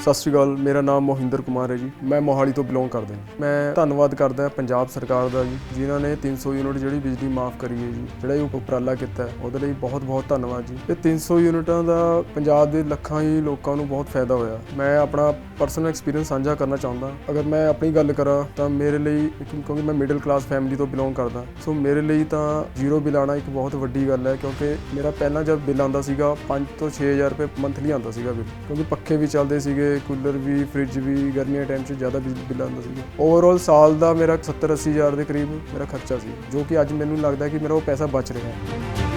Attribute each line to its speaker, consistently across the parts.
Speaker 1: ਸਤਿ ਸ਼੍ਰੀ ਅਕਾਲ, ਮੇਰਾ ਨਾਮ ਮੋਹਿੰਦਰ ਕੁਮਾਰ ਹੈ ਜੀ। ਮੈਂ ਮੋਹਾਲੀ ਤੋਂ ਬਿਲੋਂਗ ਕਰਦਾ ਹਾਂ ਮੈਂ ਧੰਨਵਾਦ ਕਰਦਾ ਪੰਜਾਬ ਸਰਕਾਰ ਦਾ ਜੀ, ਜਿਨ੍ਹਾਂ ਨੇ 300 ਯੂਨਿਟ ਜਿਹੜੀ ਬਿਜਲੀ ਮਾਫ ਕਰੀ ਹੈ ਜੀ, ਜਿਹੜਾ ਇਹ ਉਪਰਾਲਾ ਕੀਤਾ ਉਹਦੇ ਲਈ ਬਹੁਤ ਬਹੁਤ ਧੰਨਵਾਦ ਜੀ। ਇਹ 300 ਯੂਨਿਟਾਂ ਦਾ ਪੰਜਾਬ ਦੇ ਲੱਖਾਂ ਹੀ ਲੋਕਾਂ ਨੂੰ ਬਹੁਤ ਫਾਇਦਾ ਹੋਇਆ। ਮੈਂ ਆਪਣਾ ਪਰਸਨਲ ਐਕਸਪੀਰੀਅੰਸ ਸਾਂਝਾ ਕਰਨਾ ਚਾਹੁੰਦਾ। ਅਗਰ ਮੈਂ ਆਪਣੀ ਗੱਲ ਕਰਾਂ, ਤਾਂ ਮੇਰੇ ਲਈ ਇੱਕ- ਕਿਉਂਕਿ ਮੈਂ ਮਿਡਲ ਕਲਾਸ ਫੈਮਿਲੀ ਤੋਂ ਬਿਲੋਂਗ ਕਰਦਾ। ਸੋ ਮੇਰੇ ਲਈ ਤਾਂ ਜ਼ੀਰੋ ਬਿੱਲ ਆਉਣਾ ਇੱਕ ਬਹੁਤ ਵੱਡੀ ਗੱਲ ਹੈ, ਕਿਉਂਕਿ ਮੇਰਾ ਪਹਿਲਾਂ ਜਦ ਬਿੱਲ ਆਉਂਦਾ ਸੀਗਾ 5 ਤੋਂ 6000 ਰੁਪਏ ਮੰਥਲੀ ਆਉਂਦਾ ਸੀਗਾ ਬਿੱਲ ਕਿਉਂਕਿ ਪੱਖੇ ਵੀ ਚੱਲਦੇ ਸੀਗੇ ਕੂਲਰ ਵੀ, ਫ੍ਰਿਜ ਵੀ, ਗਰਮੀਆਂ ਟਾਈਮ 'ਚ ਜ਼ਿਆਦਾ ਬਿਜਲੀ ਬਿੱਲ ਆਉਂਦਾ ਸੀਗਾ। ਓਵਰਆਲ ਸਾਲ ਦਾ ਮੇਰਾ 70 80 ਹਜ਼ਾਰ ਦੇ ਕਰੀਬ ਮੇਰਾ ਖਰਚਾ ਸੀ, ਜੋ ਕਿ ਅੱਜ ਮੈਨੂੰ ਲੱਗਦਾ ਕਿ ਮੇਰਾ ਉਹ ਪੈਸਾ ਬਚ ਰਿਹਾ ਹੈ।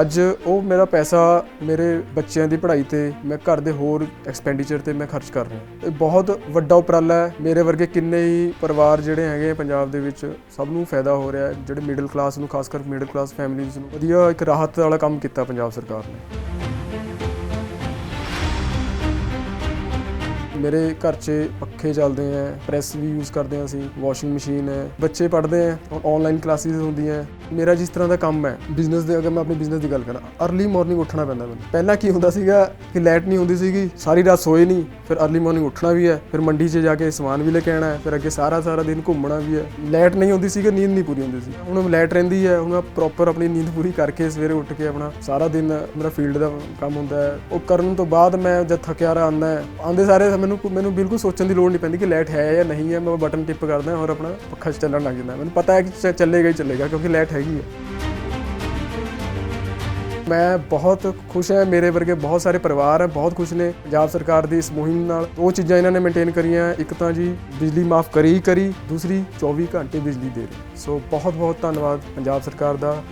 Speaker 1: ਅੱਜ ਉਹ ਮੇਰਾ ਪੈਸਾ ਮੇਰੇ ਬੱਚਿਆਂ ਦੀ ਪੜ੍ਹਾਈ ਤੇ, ਮੈਂ ਘਰ ਦੇ ਹੋਰ ਐਕਸਪੈਂਡੀਚਰ ਤੇ ਮੈਂ ਖਰਚ ਕਰ ਰਿਹਾ। ਇਹ ਬਹੁਤ ਵੱਡਾ ਉਪਰਾਲਾ ਹੈ। ਮੇਰੇ ਵਰਗੇ ਕਿੰਨੇ ਹੀ ਪਰਿਵਾਰ ਜਿਹੜੇ ਹੈਗੇ ਪੰਜਾਬ ਦੇ ਵਿੱਚ, ਸਭ ਨੂੰ ਫਾਇਦਾ ਹੋ ਰਿਹਾ ਹੈ। ਜਿਹੜੇ ਮਿਡਲ ਕਲਾਸ ਨੂੰ, ਖਾਸ ਕਰਕੇ ਮਿਡਲ ਕਲਾਸ ਫੈਮਿਲੀਜ਼ ਨੂੰ, ਵਧੀਆ ਇੱਕ ਰਾਹਤ ਵਾਲਾ ਕੰਮ ਕੀਤਾ ਪੰਜਾਬ ਸਰਕਾਰ ਨੇ। ਮੇਰੇ ਘਰ 'ਚ ਪੱਖੇ ਚੱਲਦੇ ਆ ਪ੍ਰੈਸ ਵੀ ਯੂਜ਼ ਕਰਦੇ ਆ ਅਸੀਂ ਵਾਸ਼ਿੰਗ ਮਸ਼ੀਨ ਹੈ। ਬੱਚੇ ਪੜ੍ਹਦੇ ਆ ਆਨਲਾਈਨ ਕਲਾਸਿਸ ਹੁੰਦੀਆਂ ਮੇਰਾ ਜਿਸ ਤਰ੍ਹਾਂ ਦਾ ਕੰਮ ਹੈ ਬਿਜ਼ਨਸ ਦੇ ਅਗਰ ਮੈਂ ਆਪਣੇ ਬਿਜ਼ਨਸ ਦੀ ਗੱਲ ਕਰਾਂ ਅਰਲੀ ਮਾਰਨਿੰਗ ਉੱਠਣਾ ਪੈਂਦਾ ਮੈਨੂੰ। ਪਹਿਲਾਂ ਕੀ ਹੁੰਦਾ ਸੀਗਾ ਕਿ ਲਾਈਟ ਨਹੀਂ ਹੁੰਦੀ ਸੀਗੀ, ਸਾਰੀ ਰਾਤ ਸੋਏ ਨਹੀਂ, ਫਿਰ ਅਰਲੀ ਮਾਰਨਿੰਗ ਉੱਠਣਾ ਵੀ ਹੈ, ਫਿਰ ਮੰਡੀ 'ਚ ਜਾ ਕੇ ਸਮਾਨ ਵੀ ਲੈ ਕੇ ਆਣਾ ਹੈ, ਫਿਰ ਅੱਗੇ ਸਾਰਾ ਸਾਰਾ ਦਿਨ ਘੁੰਮਣਾ ਵੀ ਹੈ। ਲਾਈਟ ਨਹੀਂ ਹੁੰਦੀ ਸੀਗੀ, ਨੀਂਦ ਨਹੀਂ ਪੂਰੀ ਹੁੰਦੀ ਸੀ। ਹੁਣ ਲਾਈਟ ਰਹਿੰਦੀ ਹੈ, ਹੁਣ ਮੈਂ ਪ੍ਰੋਪਰ ਆਪਣੀ ਨੀਂਦ ਪੂਰੀ ਕਰਕੇ ਸਵੇਰੇ ਉੱਠ ਕੇ ਆਪਣਾ ਸਾਰਾ ਦਿਨ ਮੇਰਾ ਫੀਲਡ ਦਾ ਕੰਮ ਹੁੰਦਾ ਹੈ। ਉਹ ਕਰਨ ਤੋਂ ਬਾਅਦ ਮੈਂ ਜਦ ਥੱਕਿਆ ਰ ਆਂਦਾ ਆਂਦੇ ਸਾਰੇ ਮੈਨੂੰ ਮੈਨੂੰ ਬਿਲਕੁਲ ਸੋਚਣ ਦੀ ਲੋੜ ਨਹੀਂ ਪੈਂਦੀ ਕਿ ਲਾਈਟ ਹੈ ਜਾਂ ਨਹੀਂ ਹੈ। ਮੈਂ ਬਟਨ ਟਿਪ ਕਰਦਾ ਔਰ ਆਪਣਾ ਪੱਖਾ ਚੱਲਣ ਲੱਗ ਜਾਂਦਾ। ਮੈਨੂੰ ਪਤਾ ਹੈ ਕਿ ਚੱਲੇਗਾ ਹੀ ਚੱਲੇਗਾ ਕਿਉਂਕਿ ਲਾਈਟ ਹੈਗੀ ਹੈ। ਮੈਂ ਬਹੁਤ ਖੁਸ਼ ਹਾਂ। ਮੇਰੇ ਵਰਗੇ ਬਹੁਤ ਸਾਰੇ ਪਰਿਵਾਰ ਹੈ, ਬਹੁਤ ਖੁਸ਼ ਨੇ। ਪੰਜਾਬ ਸਰਕਾਰ ਦੀ ਇਸ ਮੁਹਿੰਮ ਨਾਲ ਉਹ ਚੀਜ਼ਾਂ ਇਹਨਾਂ ਨੇ ਮੇਨਟੇਨ ਕਰੀਆਂ। ਇੱਕ ਤਾਂ ਜੀ ਬਿਜਲੀ ਮਾਫ ਕਰੀ ਹੀ ਕਰੀ, ਦੂਸਰੀ 24 ਘੰਟੇ ਬਿਜਲੀ ਦੇ ਰਹੀ। ਸੋ ਬਹੁਤ ਬਹੁਤ ਧੰਨਵਾਦ ਪੰਜਾਬ ਸਰਕਾਰ ਦਾ।